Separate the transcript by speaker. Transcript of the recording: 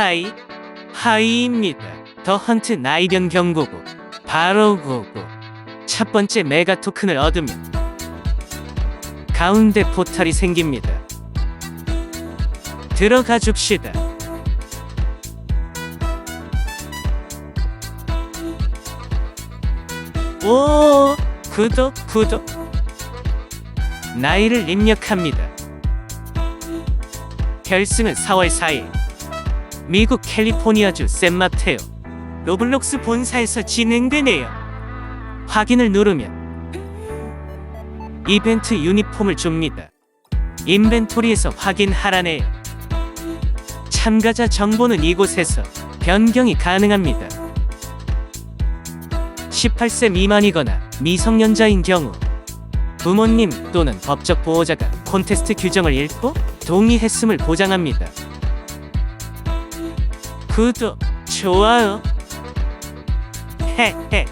Speaker 1: 하이 하이입니다. 더 헌트 나이변 경고고 바로 고고 첫 번째 메가 토큰을 얻으면 가운데 포탈이 생깁니다. 들어가 줍시다. 오 구독 구독 나이를 입력합니다. 결승은 4월 4일 미국 캘리포니아주 샌마테오 로블록스 본사에서 진행되네요. 확인을 누르면 이벤트 유니폼을 줍니다. 인벤토리에서 확인하라네요. 참가자 정보는 이곳에서 변경이 가능합니다. 18세 미만이거나 미성년자인 경우 부모님 또는 법적 보호자가 콘테스트 규정을 읽고 동의했음을 보장합니다. 구독, 좋아요. 헤헤.